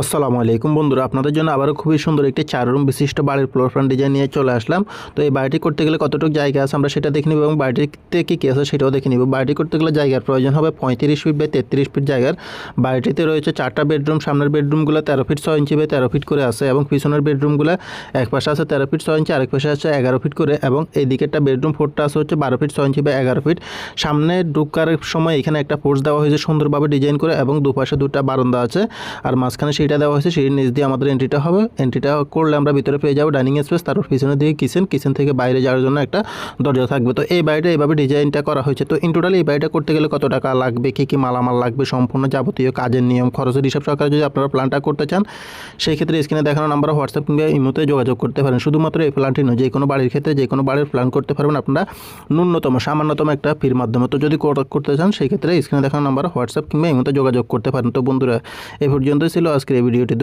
আসসালামু আলাইকুম বন্ধুরা, আপনাদের জন্য আবারও খুবই সুন্দর একটি চার রুম বিশিষ্ট বাড়ির ফ্লোর প্ল্যান ডিজাইন নিয়ে চলে আসলাম। তো এই বাড়িটি করতে গেলে কতটুকু জায়গা আছে আমরা সেটা দেখে নিব এবং বাড়িটিতে কী কী আছে সেটাও দেখে নিব। বাড়িটি করতে গেলে জায়গার প্রয়োজন হবে পঁয়ত্রিশ ফিট বাই তেত্রিশ ফিট জায়গার। বাড়িটিতে রয়েছে চারটা বেডরুম সামনের বেডরুমগুলো তেরো ফিট ছয় ইঞ্চি বাই তেরো ফিট করে আছে এবং পিছনের বেডরুমগুলো এক পাশে আছে তেরো ফিট ছয় ইঞ্চি আরেক পাশে আছে এগারো ফিট করে এবং এই দিকেরটা বেডরুম ফোরটা আছে হচ্ছে বারো ফিট ছয় ইঞ্চি বাই এগারো ফিট সামনে ঢুকার সময় এখানে একটা পোর্চ দেওয়া হয়েছে সুন্দরভাবে ডিজাইন করে এবং দুপাশে দুটা বারান্দা আছে। আর মাঝখানে সেইটা দেওয়া হয়েছে, সেই নিচ দিয়ে আমাদের এন্ট্রিটা হবে। এন্ট্রিটা করলে আমরা ভিতরে পেয়ে যাব ডাইনিং স্পেস তারপর পিছনের দিকে কিচেন কিচেন থেকে বাইরে যাওয়ার জন্য একটা দরজা থাকবে। তো এই বাড়িটা এইভাবে ডিজাইনটা করা হয়েছে। তো ইন টোটাল এই বাড়িটা করতে গেলে কত টাকা লাগবে? কী কী মালামাল লাগবে? সম্পূর্ণ যাবতীয় কাজের নিয়ম, খরচের হিসাব সহকারে যদি আপনারা প্ল্যানটা করতে চান, সেই ক্ষেত্রে স্ক্রিনে দেখানো নাম্বার হোয়াটসঅ্যাপ কিংবা ইমোতে যোগাযোগ করতে পারেন। শুধুমাত্র এই প্ল্যানটি নয়, যে কোনো বাড়ির ক্ষেত্রে, যে কোনো বাড়ির প্ল্যান করতে পারবেন আপনারা ন্যূনতম, সামান্যতম একটা ফির মাধ্যমে। তো যদি করতে চান, সেই ক্ষেত্রে স্ক্রিনে দেখানো নাম্বার হোয়াটসঅ্যাপ কিংবা ইমোতে যোগাযোগ করতে পারেন। তো বন্ধুরা এই পর্যন্তই ছিল আজকের এই ভিডিওটি